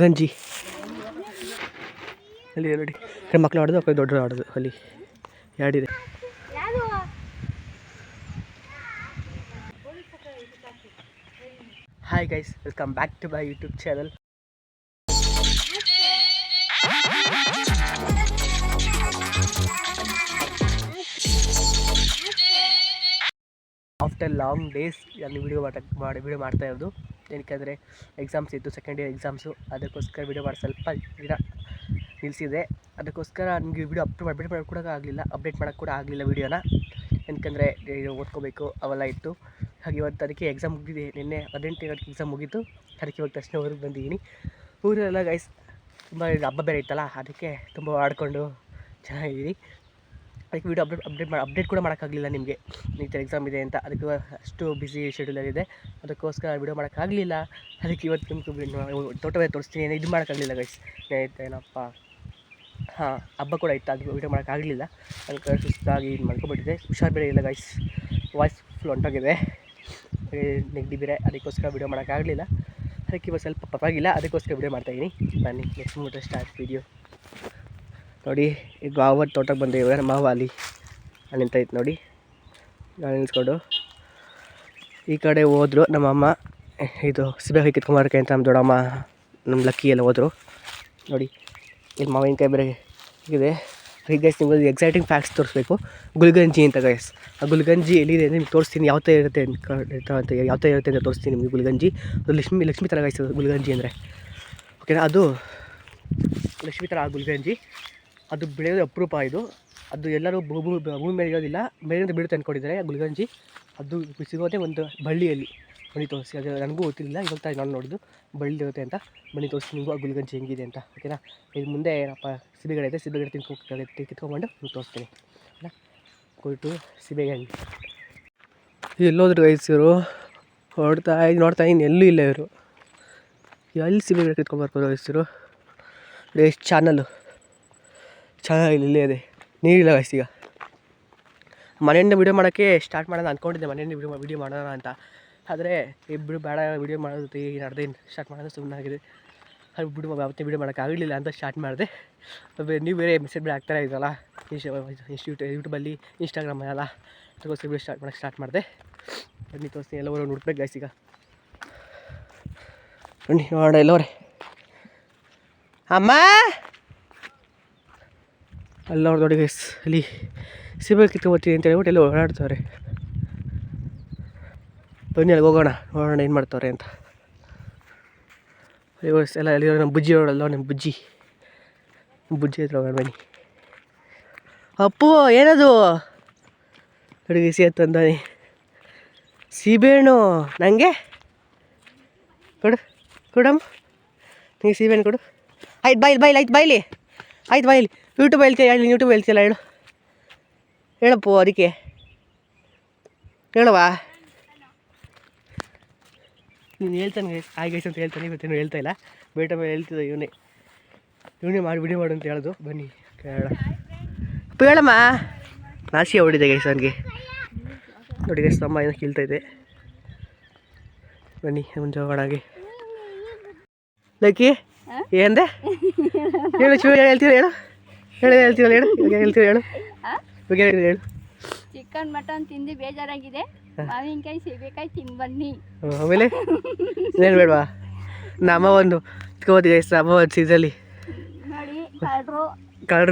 ಗಂಜಿ. ಅಲ್ಲಿ ನೋಡಿ. ಕೈ ಮಕ್ಳು ಆಡೋದು ಅಕ್ಕ ದೊಡ್ಡರು ಆಡೋದು. ಅಲ್ಲಿ ಎರಡಿದೆ hi guys welcome back to my YouTube channel after long days ಅಲ್ಲಿ ವಿಡಿಯೋ ಮಾಡಿ ವೀಡಿಯೋ ಮಾಡ್ತಾ ಇರೋದು. ಏನಕ್ಕೆ ಎಕ್ಸಾಮ್ಸ್ ಇತ್ತು ಸೆಕೆಂಡ್ ಇಯರ್ ಎಕ್ಸಾಮ್ಸು ಅದಕ್ಕೋಸ್ಕರ ವಿಡಿಯೋ ಮಾಡಿ ಸ್ವಲ್ಪ ದಿನ ನಿಲ್ಲಿಸಿದೆ ಅದಕ್ಕೋಸ್ಕರ ನನಗೆ ವಿಡಿಯೋ ಅಪ್ಲೋಡ್ ಅಪ್ಡೇಟ್ ಮಾಡೋಕ್ಕೆ ಕೂಡ ಆಗಲಿಲ್ಲ. ಅಪ್ಡೇಟ್ ಮಾಡೋಕೆ ಕೂಡ ಆಗಲಿಲ್ಲ ವೀಡಿಯೋನ ಏನಕ್ಕೆಂದರೆ ಓದ್ಕೋಬೇಕು, ಅವೆಲ್ಲ ಇತ್ತು. ಹಾಗೆ ಇವತ್ತು ಅದಕ್ಕೆ ಎಕ್ಸಾಮ್ ಮುಗಿದಿದೆ. ನಿನ್ನೆ ಹದಿನೆಂಟು ಗಂಟೆಗೆ ಎಕ್ಸಾಮ್ ಮುಗೀತು. ಅದಕ್ಕೆ ಇವಾಗ ತಕ್ಷಣ ಊರಿಗೆ ಬಂದಿದ್ದೀನಿ. ಊರಲ್ಲ ಗೈಸ್ ತುಂಬ ಹಬ್ಬ ಬೇರೆ ಇತ್ತಲ್ಲ, ಅದಕ್ಕೆ ತುಂಬ ಆಡಿಕೊಂಡು ಚೆನ್ನಾಗಿದ್ದೀನಿ. ಅದಕ್ಕೆ ವೀಡಿಯೋ ಅಪ್ಡೇಟ್ ಅಪ್ಡೇಟ್ ಮಾಡಿ ಅಪ್ಡೇಟ್ ಕೂಡ ಮಾಡೋಕ್ಕಾಗಲಿಲ್ಲ ನಿಮಗೆ. ಈ ಥರ ಎಕ್ಸಾಮ್ ಇದೆ ಅಂತ. ಅದಕ್ಕೆ ಅಷ್ಟು ಬ್ಯುಸಿ ಶೆಡ್ಯೂಲಲ್ಲಿದೆ ಅದಕ್ಕೋಸ್ಕರ ವೀಡಿಯೋ ಮಾಡೋಕ್ಕಾಗಲಿಲ್ಲ. ಅದಕ್ಕೆ ಇವತ್ತು ನಿಮ್ಗೆ ತೋಟವೇ ತೋರಿಸ್ತೀನಿ. ಇದು ಮಾಡೋಕ್ಕಾಗಲಿಲ್ಲ ಗೈಸ್ ಏನಪ್ಪ? ಹಾಂ, ಹಬ್ಬ ಕೂಡ ಇತ್ತು. ಅದು ವೀಡಿಯೋ ಮಾಡೋಕ್ಕಾಗಲಿಲ್ಲ. ಅದಕ್ಕೆ ಸುಸ್ತಾಗಿ ಇದು ಮಾಡ್ಕೊಬಿಟ್ಟಿದೆ ಹುಷಾರು ಬೇರೆ ಇಲ್ಲ ಗೈಸ್ ವಾಯ್ಸ್ ಫುಲ್ ಹೊಂಟೋಗಿದೆ. ನೆಗಡಿ ಬೇರೆ. ಅದಕ್ಕೋಸ್ಕರ ವೀಡಿಯೋ ಮಾಡೋಕ್ಕಾಗಲಿಲ್ಲ. ಅದಕ್ಕೆ ಇವಾಗ ಸ್ವಲ್ಪ ಪರವಾಗಿಲ್ಲ. ಅದಕ್ಕೋಸ್ಕರ ವೀಡಿಯೋ ಮಾಡ್ತಾಯಿದ್ದೀನಿ ಬನ್ನಿ ನೆಕ್ಸ್ಟ್ ಮೂರು ಸ್ಟಾರ್ಟ್ ವೀಡಿಯೋ ನೋಡಿ, ಈಗ ಮಾವ ತೋಟಕ್ಕೆ ಬಂದಿವೆ ಮಾವ ಅಲ್ಲಿ. ನಿಂತೈತೆ ನೋಡಿ. ನಾನು ನಿಲ್ಸ್ಕೊಂಡು. ಈ ಕಡೆ ಹೋದ್ರು ನಮ್ಮಮ್ಮ ಇದು ಸಿಬೆಕಾಯಿ ಕಿತ್ಕೊಂಬರಕ್ಕೆ ಅಂತ ನಮ್ಮ ದೊಡ್ಡಮ್ಮ, ನಮ್ಮ ಲಕ್ಕಿ ಎಲ್ಲ ಹೋದರು. ನೋಡಿ, ಇಲ್ಲಿ ಮಾವಿನಕಾಯಿ ಬೇರೆ ಇದೆ. ಈಗ ಗೈಸ್ ನಿಮ್ಗೆ ಎಕ್ಸೈಟಿಂಗ್ ಫ್ಯಾಕ್ಟ್ಸ್ ತೋರಿಸ್ಬೇಕು. ಗುಲ್ಗಂಜಿ ಅಂತ ಗೈಸ್ ಆ ಗುಲ್ಗಂಜಿ ಎಲ್ಲಿದೆ ನಿಮ್ಗೆ ತೋರಿಸ್ತೀನಿ. ಯಾವ ಥರ ಇರುತ್ತೆ ಅಂತ ಯಾವ ಥರ ಇರುತ್ತೆ ಅಂತ ತೋರಿಸ್ತೀನಿ ನಿಮಗೆ ಗುಲ್ಗಂಜಿ. ಅದು ಲಕ್ಷ್ಮಿ ಲಕ್ಷ್ಮಿ ಥರ ಗೈಸ್ ಗುಲ್ಗಂಜಿ ಅಂದರೆ. ಓಕೆನಾ ಅದು ಲಕ್ಷ್ಮಿ ಥರ ಗುಲ್ಗಂಜಿ. ಅದು ಬೆಳೆಯೋದು ಅಪರೂಪ ಇದು. ಅದು ಎಲ್ಲರೂ ಭೂಮಿ ಭೂಮಿ ಮೇಲೆ ಇರೋದಿಲ್ಲ. ಮೇಲಿಂದ ಬೀಳುತ್ತೆ ಅಂದ್ಕೊಂಡಿದ್ದಾರೆ ಗುಲ್ಗಂಜಿ. ಅದು ಸಿಗೋದೇ ಒಂದು ಬಳ್ಳಿಯಲ್ಲಿ. ಮಣಿ ತೋರಿಸಿ. ಅದು ನನಗೂ ಗೊತ್ತಿಲ್ಲ ಇವಾಗ ನಾನು ನೋಡಿದ್ದು. ಬಳ್ಳಿ ಇರುತ್ತೆ ಅಂತ. ಮಣಿ ತೋರಿಸಿ ನಿಮಗೂ ಆ ಗುಲ್ಗಂಜಿ ಹೆಂಗಿದೆ ಅಂತ. ಓಕೆನಾ ಇದು ಮುಂದೆ ಏನಪ್ಪ, ಸಿಬಿಗಡೆ ಇದೆ. ಸಿಬಿಗಡೆ ತಿನ್ಕೊ ಕಿತ್ಕೊಂಡ್ಬಂಡು ನಿಮ್ಗೆ ತೋರಿಸ್ತೀನಿ. ಓಕೆನಾ ಕೊಟ್ಟು ಸಿಬಿಗಂಜಿ ಎಲ್ಲೋದ್ರು ವಯಸ್ಸಿರು ಹೊಡ್ತಾ ನೋಡ್ತಾ ಇನ್ನು ಎಲ್ಲೂ ಇಲ್ಲ ಇವರು. ಎಲ್ಲಿ ಸಿಬಿಗಡೆ ಕಿತ್ಕೊಂಡ್ಬರ್ಬೋದು ವಯಸ್ಸಿರು ಎಷ್ಟು ಚಾನಲ್ಲು ಚೆನ್ನಾಗಿಲ್ಲ ಇಲ್ಲೇ ಇದೆ. ನೀರಿಲ್ಲ ಗೈಸ್ ಈಗ. ಮನೆಯಿಂದ ವಿಡಿಯೋ ಮಾಡೋಕ್ಕೆ ಸ್ಟಾರ್ಟ್ ಮಾಡೋಣ ಅಂದ್ಕೊಂಡಿದ್ದೆ ಮನೆಯಿಂದ ವಿಡಿಯೋ ವಿಡಿಯೋ ಮಾಡೋಣ ಅಂತ. ಆದರೆ ಇಬ್ಬರು ಬೇಡ ವಿಡಿಯೋ ಮಾಡೋದು ಈ ಅರ್ಧ ಸ್ಟಾರ್ಟ್ ಮಾಡೋದು ಸುಮ್ಮನೆ ಆಗಿದೆ ಅದು ಬಿಡು ಮತ್ತೆ ವಿಡಿಯೋ ಮಾಡೋಕ್ಕಾಗಲಿಲ್ಲ ಅಂತ ಸ್ಟಾರ್ಟ್ ಮಾಡಿದೆ. ನೀವು ಬೇರೆ ಮೆಸೇಜ್ ಬೇರೆ ಆಗ್ತಾನೆ ಇದ್ರಲ್ಲ? ಇನ್ಸ್ಟಿಟ್ಯೂಟ್ ಯೂಟ್ಯೂಬಲ್ಲಿ ಇನ್ಸ್ಟಾಗ್ರಾಮ್ ಎಲ್ಲ ಅದಕ್ಕೋಸ್ಕರ ವಿಡಿಯೋ ಸ್ಟಾರ್ಟ್ ಮಾಡೋಕ್ಕೆ ಸ್ಟಾರ್ಟ್ ಮಾಡಿದೆ. ಬನ್ನಿ ತೋರಿಸ್ತೀನಿ ಎಲ್ಲವರು ನೋಡ್ಬೇಕು ಗೈಸ್ ಈಗ. ಬನ್ನಿ, ನೋಡೋಣ ಎಲ್ಲವರೇ. ಅಮ್ಮ! ಅಲ್ಲವ್ರು ನೋಡಿ ಗೈಸ್ ಅಲ್ಲಿ ಸಿಬಿಲ್ ಕಿತ್ಕೊಬರ್ತೀನಿ ಅಂತ ಹೇಳ್ಬಿಟ್ಟು ಎಲ್ಲ ಓಡಾಡ್ತವ್ರೆ ಬನ್ನಿ ಅಲ್ಲಿ ಹೋಗೋಣ, ನೋಡೋಣ ಏನು ಮಾಡ್ತವ್ರೆ ಅಂತ. ಎಲ್ಲ ಅಲ್ಲಿ ನಮ್ಮ ಬುಜ್ಜಿ ನೋಡಲ್ಲ ನಮ್ಮ ಬುಜ್ಜಿ. ಬುಜ್ಜಿ ಹತ್ರ ಹೋಗೋಣ ಬನ್ನಿ. ಅಪ್ಪು, ಏನದು? ಅಡುಗೆ ಸಿ ತಂದಾನೆ ಸೀಬೆಹಣ್ಣು ನನಗೆ ಕೊಡು, ಕೊಡಮ್ಮ. ನಿಂಗೆ ಸೀಬೆಹಣ್ಣು ಕೊಡು. ಆಯ್ತು ಬಾಯ್ಲಿ ಬಾಯ್ಲಿ ಆಯ್ತು ಬಾಯ್ಲಿ ಆಯ್ತು ಬಾಯ್ಲಿ ಯೂಟ್ಯೂಬ್ ಹೇಳ್ತೀಯ ಹೇಳಿ ಯೂಟ್ಯೂಬ್ ಹೇಳ್ತಿಯಲ್ಲ ಹೇಳು. ಹೇಳಪ್ಪು ಅದಕ್ಕೆ. ಹೇಳುವಾ. ನೀನು ಹೇಳ್ತಾನೆ ಗೈಸ್ ಅಂತ ಹೇಳ್ತಾನೆ ಇವತ್ತೇನು ಹೇಳ್ತಾ ಇಲ್ಲ. ಬೇಟ ಮೇಲೆ ಹೇಳ್ತಿದ್ದ ಇವನೇ. ಇವನೇ ಮಾಡಿ ಬಿಡಿ ಮಾಡು ಅಂತ ಹೇಳೋದು. ಬನ್ನಿ ಕೇಳ ಅಪ್ಪ, ಹೇಳಮ್ಮ. ನಾಸಿಯ ಹೊಡಿದೆ ಗೈಸ್ ನನಗೆ. ನೋಡಿ ಗೈಸ್ ತಮ್ಮ ಏನೋ ಕೀಳ್ತಾ ಇದೆ. ಬನ್ನಿ ಮುಂಚೆ ಹೋಗೋಣಾಗೆ ಲಕ್ಕಿ ಏನಂದೆ ಹೇಳು ಶಿವ ಹೇಳ್ತೀರ, ಹೇಳು. ಹೇಳು ಹೇಳ್ತೀರ ಹೇಳು ಇವಾಗ ಹೇಳ್ತೀರ ಹೇಳು. ಇವಾಗ ಹೇಳಿ ಹೇಳು. ಚಿಕನ್ ಮಟನ್ ತಿಂದು ಬೇಜಾರಾಗಿದೆ. ಮಾವಿನಕಾಯಿ ಸೀಬೆಕಾಯಿ ತಿಂದು ಬನ್ನಿ ಆಮೇಲೆ? ಏನು ಬೇಡವಾ? ನಮ್ಮ ಒಂದು ಇಟ್ಕೋಬೋದು ಗೈಸ್ ನಮ್ಮ ಒಂದು ಸೀಸಲ್ಲಿ ಕಳ್ರು.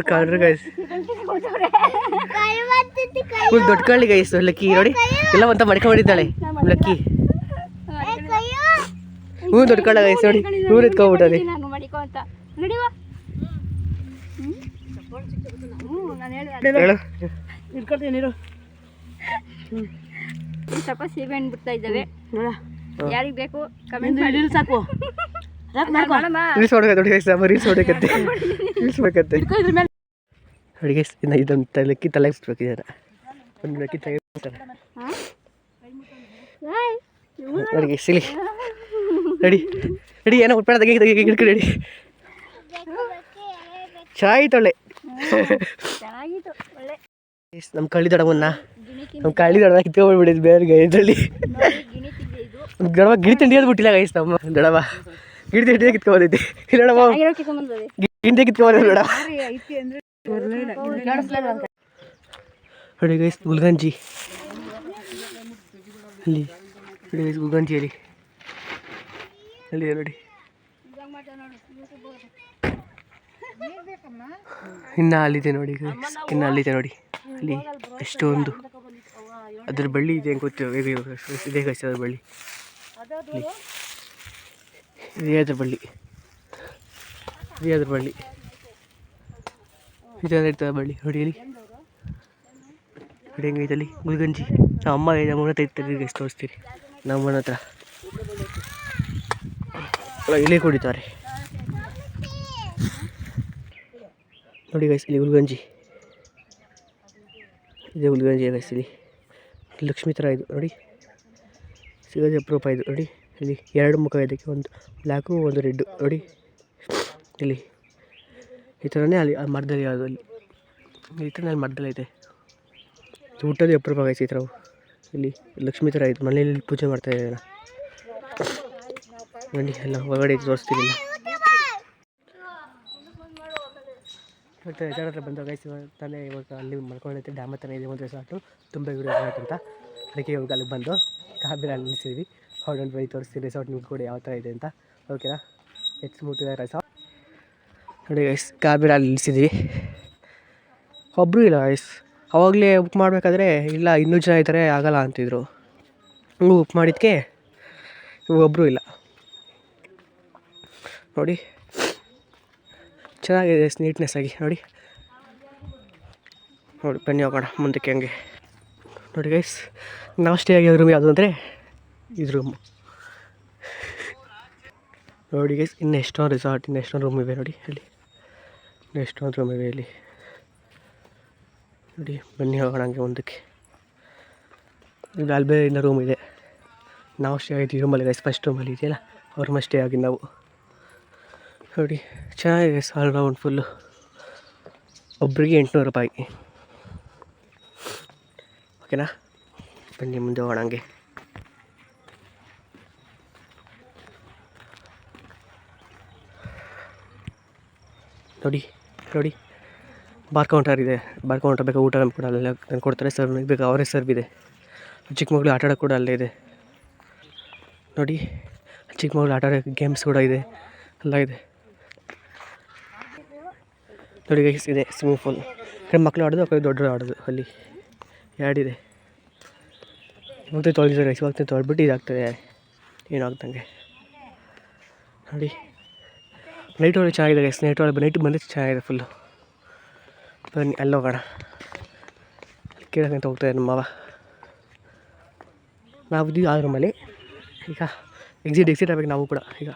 ಕಳ್ರು ಗೈಸ್ ಫುಲ್ ದೊಡ್ಡ ಕಳ್ಳಿ ಗೈಸ್ ಲಕ್ಕಿ ನೋಡಿ. ಎಲ್ಲ ಅಂತ ಮಡ್ಕೊಂಡಿದ್ದಾಳೆ ಲಕ್ಕಿ. ಹ್ಞೂ ದೊಡ್ಡ ಕಳ್ಳ ಗೈಸ್ ನೋಡಿ. ಹ್ಞೂ ಹೇಳು ಇಟ್ಕೊಳ್ತೀನಿ ಬಿಡ್ತಾ ಇದ್ದಾವೆ. ಯಾರಿಗೆ ಬೇಕು ಕಮೆಂಟ್ ಮಾಡಿ. ಇಳಿಲ್ ಸಾಕು. ಇದೊಂದು ತಲೆಕ್ಕಿ ತಲೆ ಒಂದು ಲಕ್ಕಿ ರೆಡಿ. ರೆಡಿ ಏನೋ ಉಟ್ಬೇಡ ತೆಗಿ ತೆಗಿ ಹಿಡ್ಕೊ ರೆಡಿ. ಚೆನ್ನಾಗಿತ್ತು ಒಳ್ಳೆ. ನಮ್ಮ ಕಳ್ಳಿ ದೊಡಮನ್ನ ಗಿಣಿ ನಮ್ಮ ಕಳ್ಳಿ ದೊಡಮ ಕಿತ್ಕೊಂಡ್ಬಿಟ್ಟಿದ್ದು ಬೇರೆ ಗೈದಲ್ಲಿ ದೊಡವ ಗಿಳಿ ತಿಂಡಿ ಅದು ಬಿಟ್ಟಿಲ್ಲ ಗೈಸ್ ನಮ್ಮ ದೊಡವ. ಗಿಡ ತಿಂಡಿ ಕಿತ್ಕೊಂಬಂದೈತಿ ಇಲ್ಲಡವ ಕಿತ್ಕೊಂಡ್ಬಂದದೆ ಗಿಡದೇ ಕಿತ್ಕೊಂಬಂದ ನೋಡ ಗೈಸ್ ಗುಲ್ಗಂಜಿ. ಅಲ್ಲಿ ನೋಡಿ ಗೈಸ್ ಗುಲ್ಗಂಜಿ ಅಲ್ಲಿ. ಅಲ್ಲಿ ನೋಡಿ. ಇನ್ನು ಅಲ್ಲಿದೆ ನೋಡಿ ಇನ್ನ ಅಲ್ಲಿದೆ ನೋಡಿ. ಅಲ್ಲಿ ಎಷ್ಟೊಂದು ಅದ್ರ ಬಳ್ಳಿ ಇದೆ ಗೊತ್ತಿಲ್ಲ ಇದೆ ಇದೆ ಗೈಸ್ ಅದ್ರ ಬಳ್ಳಿ. ಇದೇ ಅದ್ರ ಬಳ್ಳಿ. ಇದೇ ಅದ್ರ ಬಳ್ಳಿ. ಇದೆ ಇರ್ತದೆ ಬಳ್ಳಿ. ನೋಡಿ ಇಲ್ಲಿ. ನೋಡಿ ಹೆಂಗೈತೆ ಅಲ್ಲಿ? ಗುಲ್ಗಂಜಿ. ನಮ್ಮ ಅಮ್ಮ ನಮ್ಮನ್ನ ತೆಗಿತಾರೆ ಗೈಸ್ ತೋರಿಸ್ತೀರಿ. ನಮ್ಮ ಹತ್ರ. ಅಲ್ಲ, ಇಲ್ಲೇ ಕುಡಿತಾರೆ ನೋಡಿ ಗೈಸ್ ಇಲ್ಲಿ ಹುಲ್ಗಂಜಿ. ಇದೆ ಹುಲ್ಗಂಜಿ ಗೈಸ್ ಇಲ್ಲಿ. ಲಕ್ಷ್ಮೀ ಥರ ಇದು, ನೋಡಿ. ಸಿಗೋದೇ ಅಪರೂಪ ಇದು, ನೋಡಿ. ಇಲ್ಲಿ ಎರಡು ಮುಖ ಇದಕ್ಕೆ ಒಂದು ಬ್ಲ್ಯಾಕು ಒಂದು ರೆಡ್ಡು ನೋಡಿ. ಇಲ್ಲಿ. ಈ ಥರನೇ ಅಲ್ಲಿ, ಆ ಮರದಲ್ಲಿ ಯಾವುದು ಅಲ್ಲಿ. ಈ ಥರ ಅಲ್ಲಿ ಮರದಲ್ಲಿ ಐತೆ. ಹುಟ್ಟೋದೇ ಅಪರೂಪ ಗೈಸ್ ಈ ಥರವು ಇಲ್ಲಿ ಲಕ್ಷ್ಮೀ ಥರ ಇದು, ಮನೆಯಲ್ಲಿ ಪೂಜೆ ಮಾಡ್ತಾ ಇದ್ದಾರೆ ನೋಡಿ, ಎಲ್ಲ ಹೊರಗಡೆ ತೋರಿಸ್ತೀನಿ ಇಲ್ಲ ಮತ್ತು ರೆಸಾರ್ಟ್ ಹತ್ರ ಬಂದು ಗೈಸ್ ತಾನೇ ಇವಾಗ ಅಲ್ಲಿ ಮಲ್ಕೊಂಡೈತೆ ಡ್ಯಾಮ್ ಹತ್ರ ಇದೆ ಒಂದು ರೆಸಾರ್ಟು ತುಂಬ ವಿಡಿಯೋ ಅಂತ. ಅದಕ್ಕೆ ಇವಾಗ ಅಲ್ಲಿಗೆ ಬಂದು ಕಾಬಿರ ಅಲ್ಲಿ ನಿಲ್ಲಿಸಿದ್ವಿ ಹೊರಡೊಂದು ಬೈ ತೋರಿಸ್ತೀನಿ ರೆಸಾರ್ಟ್ ನಿಮ್ಗೆ ಕೂಡ, ಯಾವ ಥರ ಇದೆ ಅಂತ. ಓಕೆನಾ ಎಚ್ ಸ್ಮೂತ್ ಇದೆ ರೆಸಾರ್ಟ್ ನೋಡಿ ಗೈಸ್ ಕಾಬಿರ ಅಲ್ಲಿ ನಿಲ್ಲಿಸಿದ್ವಿ. ಒಬ್ಬರು ಇಲ್ಲ ಗೈಸ್ ಅವಾಗಲೇ ಬುಕ್ ಮಾಡಬೇಕಾದ್ರೆ, ಇಲ್ಲ, ಇನ್ನೂ ಜನ ಇದ್ದಾರೆ, ಆಗಲ್ಲ, ಅಂತಿದ್ರು. ಹ್ಞೂ ಬುಕ್ ಮಾಡಿದ್ದಕ್ಕೆ ಒಬ್ಬರು ಇಲ್ಲ. ನೋಡಿ. ಚೆನ್ನಾಗಿದೆ ನೀಟ್ನೆಸ್ ಆಗಿ. ನೋಡಿ. ನೋಡಿ, ಬನ್ನಿ ಹೋಗೋಣ ಮುಂದಕ್ಕೆ ಹಂಗೆ. ನೋಡಿ ಗೈಸ್ ನಾವು ಸ್ಟೇ ಆಗಿರೋ ರೂಮ್ ಯಾವುದು ಅಂದರೆ ಇದು ರೂಮ್ ನೋಡಿ ಗೈಸ್ ಇನ್ನು ಎಷ್ಟೊಂದು ರಿಸಾರ್ಟ್ ಇನ್ನು ಎಷ್ಟೊಂದು ರೂಮ್ ಇವೆ ನೋಡಿ ಅಲ್ಲಿ. ಇನ್ನು ಎಷ್ಟೊಂದು ರೂಮ್ ಇವೆ ಇಲ್ಲಿ. ನೋಡಿ, ಬನ್ನಿ ಹೋಗೋಣ ಹಂಗೆ ಮುಂದಕ್ಕೆ. ಇಲ್ಲಿ ಬೇರೆ ರೂಮ್ ಇದೆ. ನಾವು ಸ್ಟೇ ಆಗಿದ್ವಿ ರೂಮಲ್ಲಿ ಗೈಸ್ ಫಸ್ಟ್ ರೂಮಲ್ಲಿ ಇದೆಯಲ್ಲ ಅವ್ರ ಸ್ಟೇ ಆಗಿದ್ದು ನಾವು. ನೋಡಿ, ಚೆನ್ನಾಗಿದೆ ಆಲ್ ರೌಂಡ್ ಫುಲ್ಲು ಒಬ್ಬರಿಗೆ ಎಂಟುನೂರು ರೂಪಾಯಿ. ಓಕೆನಾ ಬನ್ನಿ ಮುಂದೆ ಹೋಗೋಣ ಹಂಗೆ. ನೋಡಿ ನೋಡಿ. ಬಾರ್ ಕೌಂಟರ್ ಇದೆ. ಬಾರ್ ಕೌಂಟರ್ ಬೇಕಾ? ಊಟ ಕೂಡ ಅಲ್ಲೆಲ್ಲ ತಂದು ಕೊಡ್ತಾರೆ ಸರ್ವ್ ಬೇಕಾ? ಅವರೇ ಸರ್ವ್ ಇದೆ. ಚಿಕ್ಕ ಮಗಳು ಆಟ ಆಡೋಕ್ಕೆ ಕೂಡ ಅಲ್ಲೇ ಇದೆ. ನೋಡಿ, ಚಿಕ್ಕ ಮಗಳು ಆಟ ಆಡೋಕ್ಕೆ ಗೇಮ್ಸ್ ಕೂಡ ಇದೆ. ಎಲ್ಲ ಇದೆ. ನೋಡಿ ಇದೆ ಸ್ವಿಮ್ಮಿಂಗ್ ಫೂಲ್ ಕಡೆ ಮಕ್ಕಳು ಆಡೋದು ಕಡೆ ದೊಡ್ಡರು ಆಡೋದು ಅಲ್ಲಿ. ಎರಡಿದೆ ಮತ್ತೆ ತೊಳೆದಿದ್ದಾರೆ ಗೈಸ್ ಇವಾಗ ತೊಳೆದ್ಬಿಟ್ಟು ಇದಾಗ್ತದೆ. ಏನಾಗ್ದಂಗೆ ನೋಡಿ. ನೈಟ್ ಒಳಗೆ ಚೆನ್ನಾಗಿದೆ ಗೈಸ್ ನೈಟ್ ಒಳಗೆ ನೈಟ್ ಬಂದರೆ ಚೆನ್ನಾಗಿದೆ ಫುಲ್ಲು ಬನ್ನಿ, ಅಲ್ಲಿ ಹೋಗೋಣ. ಕೇಳೋಕ್ಕಂತ ಹೋಗ್ತಾರೆ ನಮ್ಮ ಮಾವ. ನಾವು ಇದ್ದೀವಿ ಆ ರೂಮಲ್ಲಿ ಈಗ ಎಕ್ಸಿಟ್ ಎಕ್ಸಿಟ್ ಆಗಬೇಕು ನಾವು ಕೂಡ ಈಗ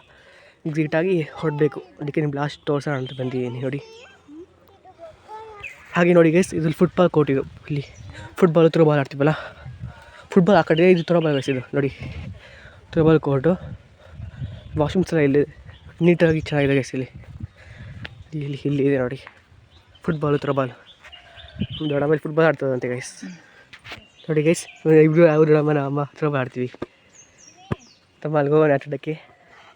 ಎಕ್ಸಿಟ್ ಆಗಿ ಹೊರಡಬೇಕು. ಅದಕ್ಕೆ ನಿಮ್ಮ ಲಾಸ್ಟ್ ತೋರಿಸೋಣ ಅಂತ ಬಂದಿದ್ದೀನಿ, ನೋಡಿ. ಹಾಗೆ ನೋಡಿ ಗೈಸ್ ಇದು ಫುಟ್ಬಾಲ್ ಕೋರ್ಟ್ ಇದು. ಇಲ್ಲಿ ಫುಟ್ಬಾಲ್ ತ್ರೋಬಾಲ್ ಆಡ್ತೀವಲ್ಲ? ಫುಟ್ಬಾಲ್ ಆ ಕಡೆ ಇದು ತ್ರೋಬಾಲ್ ಗೈಸ್ ಇದು ನೋಡಿ. ತ್ರೋಬಾಲ್ ಕೋರ್ಟು ವಾಶ್ರೂಮ್ಸ್ ಎಲ್ಲ ಇಲ್ಲಿ ನೀಟಾಗಿ ಚೆನ್ನಾಗಿದೆ ಗೈಸ್ ಇಲ್ಲಿ. ಇಲ್ಲಿ ಇಲ್ಲಿ ಇಲ್ಲಿ ಇದೆ ನೋಡಿ. ಫುಟ್ಬಾಲು ತ್ರೋಬಾಲ್ ದೊಡ್ಡ ಮೇಲೆ ಫುಟ್ಬಾಲ್ ಆಡ್ತದಂತೆ ಗೈಸ್ ನೋಡಿ ಗೈಸ್ ಇಬ್ಬರು ಅವರು ಅಮ್ಮನ ಅಮ್ಮ ತ್ರೋಬಾಲ್ ಆಡ್ತೀವಿ. ತಮ್ಮ ಅಲ್ಗೋಗೋಣ ಆಟಾಡಕ್ಕೆ.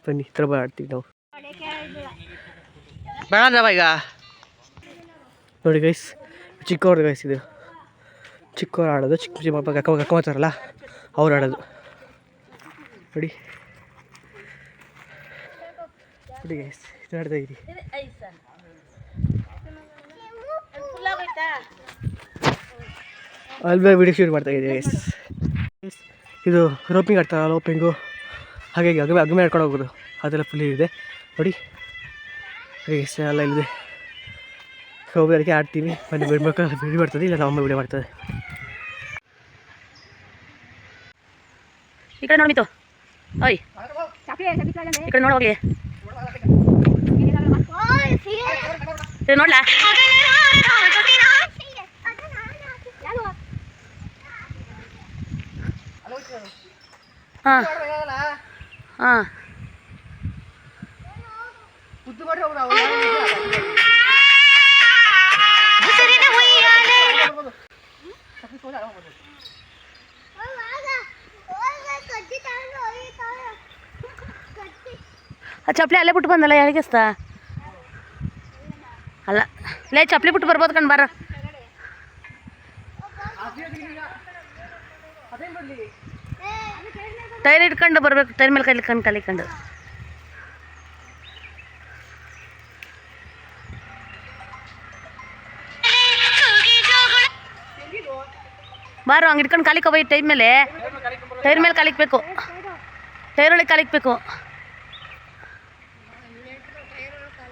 ಬನ್ನಿ ತ್ರೋಬಾಲ್ ಆಡ್ತೀವಿ ನಾವು. ಬೇಡ ಈಗ. ನೋಡಿ ಗೈಸ್ ಚಿಕ್ಕವ್ರದ್ದು ಗೈಸ್ ಇದು. ಚಿಕ್ಕವ್ರು ಆಡೋದು, ಚಿಕ್ಕ ಚಿಕ್ಕ ಅಕ್ಕ ಅಕ್ಕ ಮಾತಾರಲ್ಲ ಅವ್ರು ಆಡೋದು. ನೋಡಿ. ನೋಡಿ ಗೈಸ್ ಇದು ಆಡ್ತಾ ಇರಿ ಬೇರೆ ವಿಡಿಯೋ ಶೂಟ್ ಮಾಡ್ತಾ ಇದ್ದೀವಿ ಗೈಸ್ ಇದು ರೋಪಿಂಗ್ ಆಡ್ತಾರ ರೋಪಿಂಗು ಹಾಗೆ ಅಗಮೆ ಅಗಮೆ ಆಡ್ಕೊಂಡು ಹೋಗೋದು. ಅದೆಲ್ಲ ಫುಲ್ ಇದೆ. ನೋಡಿ. ಗೈಸ್ ಎಲ್ಲ ಇಲ್ಲಿದೆ. ಅದಕ್ಕೆ ಆಡ್ತೀವಿ ಬನ್ನಿ ಬಿಡ್ಬೇಕು ಬಿಡಿ ಬರ್ತದೆ ಇಲ್ಲ ನಮ್ಮ ಬಿಡಿ ಬರ್ತದೆ. ಈ ಕಡೆ ನೋಡಿ ಮಿತು. ಓಯ್. ಈ ಕಡೆ ನೋಡೋಗಿ ಇದು ನೋಡ್ಲಾ? ಹಾಂ. ಹಾಂ. ಚಪ್ಪಲಿ ಅಲ್ಲೇ ಬಿಟ್ಟು ಬಂದಲ್ಲ ಯಾರಿಗೆಸ್ತ ಅಲ್ಲ, ಲೇ, ಚಪ್ಪಲಿ ಬಿಟ್ಟು ಬರ್ಬೋದು ಕಣ್, ಬಾರ. ಟೈರ್ ಇಟ್ಕೊಂಡು ಬರಬೇಕು, ಟೈರ್ ಮೇಲೆ ಕೈಲಿ ಕಣ್ ಕಲಿಕೊಂಡು. ಬಾರು, ಹಂಗೆ ಇಟ್ಕೊಂಡು ಕಾಲಿಕ್ ಹೋಗಿ ಟೈರ್ ಮೇಲೆ. ಟೈರ್ ಮೇಲೆ ಕಲಿಕ್ಬೇಕು ಟೈರ್ ಒಳಗೆ ಕಾಲಿಕ್ಬೇಕು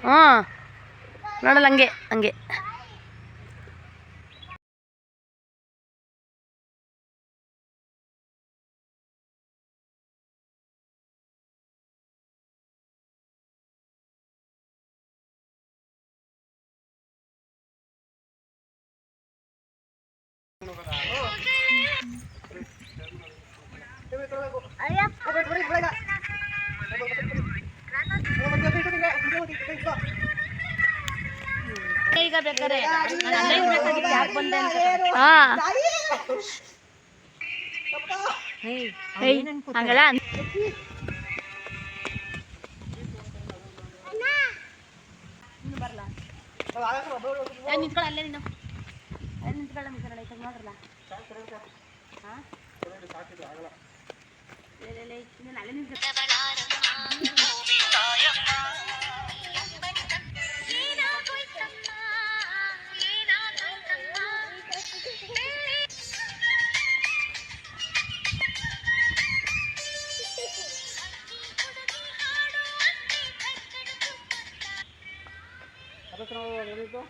ಹ್ಞೂ ನೋಡಲ್ಲ ಹಂಗೆ ಹಂಗೆ ಈಗ ಬೇಕಾರೆ ಹಾ. ಹಂಗಲ್ಲ. ನಿಂತ್ಕೊಳ್ಳ ಅಲ್ಲೇ ನೀನು ಅಲ್ಲೇ ನಿಂತ್ಕೊಳ್ಳ ನಿಂತ್ಕೊಳ್ಳ ಈಗ ನೋಡ್ರಲ್ಲ. ಹಾಂ? ಅಲ್ಲೇ ನಿಂತ್ಕೊಳ್ಳ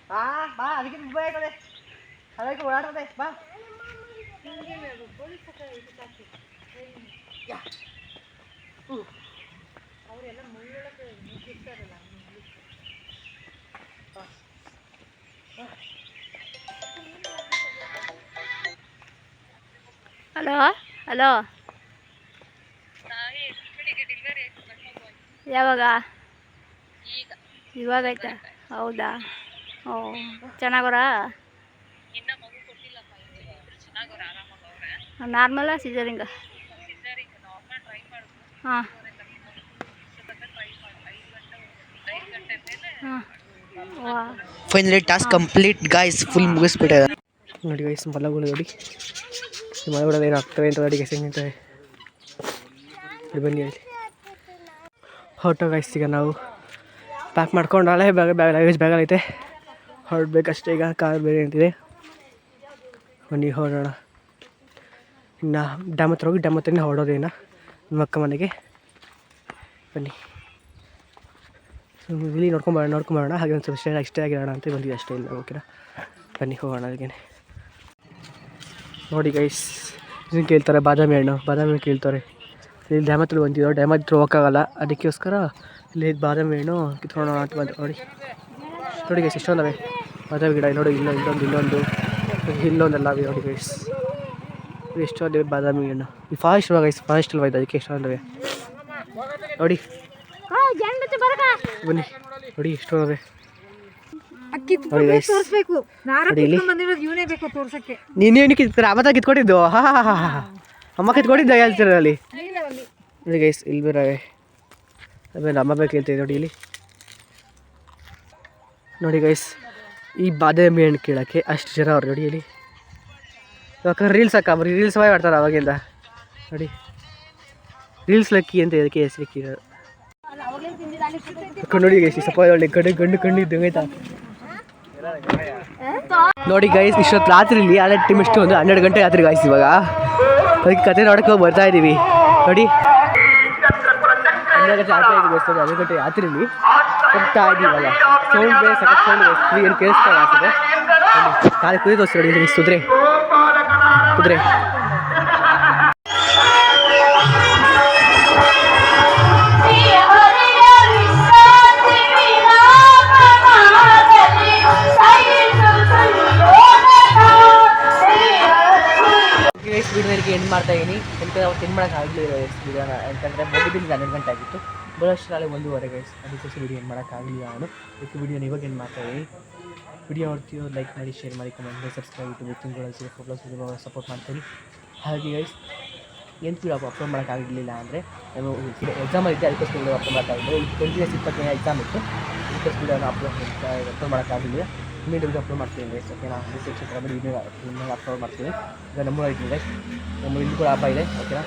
ಬಾ ಬಾ ಅದಕ್ಕೆ ಮುಂಬೈ ಆಯ್ತದೆ ಅದಕ್ಕೆ ಓಡಾಡ್ತದೆ ಬಾ. Hello hello. ಯಾವಾಗ? ಇವಾಗ ಆಯ್ತಾ? ಹೌದಾ? ಓ ಚೆನ್ನಾಗವ್ರ ನಾರ್ಮಲ ಸಿಜರಿಂಗ? ಹಾಂ. Finally task complete guys full ಮುಗಿಸ್ಬಿಟ್ಟಿದೆ ನೋಡಿ ಗೈಸ್ ಮಲಗಳು ನೋಡಿ. ಮಲಗಳು ಏನು ಆಗ್ತವೆ ಅಂತ ನೋಡಿ ಗೈಸ್ ಹೆಂಗಿರ್ತವೆ ಇಲ್ಲಿ ಬನ್ನಿ ಹೇಳಿ ಹೊರಟು ಗೈಸ್ ಈಗ ನಾವು ಪ್ಯಾಕ್ ಮಾಡ್ಕೊಂಡು ಬ್ಯಾಗ್ ಬ್ಯಾಗ್ ಲಗೇಜ್ ಬ್ಯಾಗಲ್ಲಿ ಐತೆ. ಹೊರಡ್ಬೇಕಷ್ಟೇ ಈಗ ಕಾರ್ ಬೇರೆ ಅಂತಿದೆ ಬನ್ನಿ ಹೊರಡೋಣ ಇನ್ನು ಡ್ಯಾಮ್ ಹತ್ರ ಹೋಗಿ, ಡ್ಯಾಮ್ ಹತ್ರನೇ ಹೊರಡೋದು ಇನ್ನು. ನಮ್ಮ ಅಕ್ಕ ಮನೆಗೆ. ಬನ್ನಿ. ಇಲ್ಲಿ ನೋಡ್ಕೊಂಬರೋಣ ನೋಡ್ಕೊಂಬರೋಣ ಹಾಗೆ ಒಂದು ಸ್ವಲ್ಪ ಸ್ಟೇ ಇಷ್ಟೇ ಆಗಿರೋಣ ಅಂತ ಬಂದಿದೆ ಅಷ್ಟೇ ಇಲ್ಲ ಓಕೆನಾ? ಬನ್ನಿ, ಹೋಗೋಣ ಅಲ್ಲಿಗೆ ನೋಡಿ ಗೈಸ್ ಇದನ್ನು ಕೇಳ್ತಾರೆ ಬಾದಾಮಿ ಹಣ್ಣು. ಬಾದಾಮಿ ಹಣ್ಣು ಕೇಳ್ತಾರೆ. ಇಲ್ಲಿ ಡ್ಯಾಮ್ ಹತ್ರ ಬಂದಿದ್ದೋ ಡ್ಯಾಮ್ ಹತ್ರ ಹೋಗೋಕ್ಕಾಗಲ್ಲ ಅದಕ್ಕೋಸ್ಕರ ಇಲ್ಲಿ ಬಾದಾಮಿ ಹಣ್ಣು ಕಿತ್ಕೊಳ್ಳೋಣ ಅಂತ ಬಂದು ನೋಡಿ. ನೋಡಿ ಗೈಸ್ ಎಷ್ಟೊಂದವೆ. ಬಾದಾಮಿ ಗಿಡ ನೋಡಿ ಇಲ್ಲ ಇಲ್ಲೊಂದು ಇಲ್ಲೊಂದು ಇಲ್ಲೊಂದೆಲ್ಲ ಅವೆ ನೋಡಿ ಗೈಸ್ ಅಲ್ಲಿ ಬಾದಾಮಿ ಗಿಡ ಈ ಫಾಸ್ಟ್ ಅಲ್ವಾ ಗೈಸ್ ಫಾಸ್ಟ್ ಅಲ್ವಾ ಇದು? ಅದಕ್ಕೆ ಅಂದ್ರೆ ನೋಡಿ. ಬನ್ನಿ. ನೋಡಿ ಎಷ್ಟು ತೋರ್ಸಕ್ಕೆ. ನೀನೇನು ಕಿತ್ತಾರೆ? ಅಮ್ಮ ಕಿತ್ಕೊಟ್ಟಿದ್ದು ಹಾ ಹಾ ಹಾ ಹಾ ಅಮ್ಮ ಕಿತ್ಕೊಟ್ಟಿದ್ದ ಹೇಳ್ತೀರ ಅಲ್ಲಿ? ನೋಡಿ ಗೈಸ್ ಇಲ್ಲಿ ಬೇರೆ ಆಮೇಲೆ ಅಮ್ಮ ಬೇಕು ಹೇಳ್ತೀವಿ ನೋಡಿ ಇಲ್ಲಿ. ನೋಡಿ ಗೈಸ್ ಈ ಬಾದಾಮಿ ಹಣ್ಣು ಕೇಳೋಕ್ಕೆ ಅಷ್ಟು ಜನ ಅವ್ರು ನೋಡಿ ಹೇಳಿ ಯಾಕಂದ್ರೆ ರೀಲ್ಸ್ ಹಾಕ ರೀಲ್ಸ್ ಬಾಯ್ ಮಾಡ್ತಾರೆ ಅವಾಗಿಂದ ನೋಡಿ. ರೀಲ್ಸ್ ಲಕ್ಕಿ ಅಂತ ಇದಕ್ಕೆ ಹೆಸರು ಇಕ್ಕಿರೋದು ನೋಡಿ ಗೈಸ್ ಸ್ವಲ್ಪ ಒಳ್ಳೆ ಗಂಡು ಗಂಡು ಕಣ್ಣು ಆಯ್ತಾ? ನೋಡಿ ಗೈಸ್ ಇಷ್ಟೊತ್ತು ರಾತ್ರಿಲಿ ಹನ್ನೆರಡು ಟೈಮ್ ಇಷ್ಟು ಒಂದು ಹನ್ನೆರಡು ಗಂಟೆ ರಾತ್ರಿ ಗಾಯಿಸಿ ಇವಾಗ. ಅದಕ್ಕೆ ಕತೆ ನೋಡಕ್ಕೆ ಹೋಗಿ ಬರ್ತಾ ಇದ್ದೀವಿ ನೋಡಿ. ಹನ್ನೆರಡು ಗಂಟೆ ರಾತ್ರಿ ಹನ್ನೆರಡು ಗಂಟೆ ರಾತ್ರಿಲಿ. ಹೋಗ್ತಾ ಇದ್ದೀವಿ ಇವಾಗ ಸೌಂಡ್ ಬೇರೆ ಸಖತ್ ಸೌಂಡ್ ಗೈಸ್ ಏನು ಕೇಳಿಸ್ತಾ ಅನ್ಸುತ್ತೆ. ಕಾಲು ಕುದಿ ತೋರಿಸಿ ನೋಡಿ ಇಲ್ಲಿ ಕುದುರೆ. ವಿಡಿಯೋದಕ್ಕೆ ಎಂಡ್ ಮಾಡ್ತಾ ಇದ್ದೀನಿ ಎಂತ ಅವತ್ತು ಮಾಡೋಕೆ ಆಗಲಿಲ್ಲ ಇರೋ ವಿಡಿಯೋನ ಯಾಕಂದರೆ ಮುಗಿದಿಲ್ಲ ಹನ್ನೆರಡು ಗಂಟೆ ಆಗಿತ್ತು. ಬರೋಷ್ಟು ನಾಳೆ ಒಂದೂವರೆ ಗೈಸ್ ಅದಕ್ಕೋಸ್ಕರ ವಿಡಿಯೋ ಏನು ಮಾಡೋಕ್ಕಾಗಲಿಲ್ಲ ನಾನು. ಅದಕ್ಕೆ ವಿಡಿಯೋನ ಇವಾಗ ಏನು ಮಾಡ್ತಾ ಇದ್ದೀನಿ ವಿಡಿಯೋ ನೋಡ್ತೀವೋ ಲೈಕ್ ಮಾಡಿ ಶೇರ್ ಮಾಡಿ ಕಮೆಂಟ್ ಮಾಡಿ ಸಬ್ಸ್ಕ್ರೈಬ್ ಇಟ್ಟು ತಿಂಗಳು ಫೋಟೋಸ್ ಸಪೋರ್ಟ್ ಮಾಡ್ತೀನಿ. ಹಾಗೆ ಗೈಸ್ ಏನು ಕೂಡ ಅಪ್ಲೋಡ್ ಮಾಡೋಕ್ಕಾಗಲಿಲ್ಲ ಅಂದರೆ, ನಾನು ಎಕ್ಸಾಮಲ್ಲಿ ಇದ್ದೆ ಅದಕ್ಕೋಸ್ಕರ ವೀಡಿಯೋ ಅಪ್ಲೋಡ್ ಮಾಡ್ತಾಯಿದ್ದೆ ಟ್ವೆಂಟಿ ಇಪ್ಪತ್ತನೇ ಎಕ್ಸಾಮ್ ಇತ್ತು. ಅದಕ್ಕೋಸ್ಕರ ವೀಡಿಯೋನ ಅಪ್ಲೋಡ್ ಅಪ್ಲೋಡ್ ಮಾಡೋಕ್ಕಾಗಲಿಲ್ಲ. ಇನ್ನೊಂದು ಅಪ್ಲೋಡ್ ಮಾಡ್ತೀನಿ ಗೈಸ್ ಓಕೆನಾ ಸೆಕ್ಷನ್ ಕಬಡ್ಡಿ ವೀಡಿಯೋ ಅಪ್ಲೋಡ್ ಮಾಡ್ತೀನಿ. ಈಗ ನಮ್ಮೂರ ಇದ್ದೀನಿ ಗೈಸ್ ನಮ್ಮ ಇಲ್ಲಿ ಕೂಡ ಹಬ್ಬ ಇದೆ ಓಕೆನಾ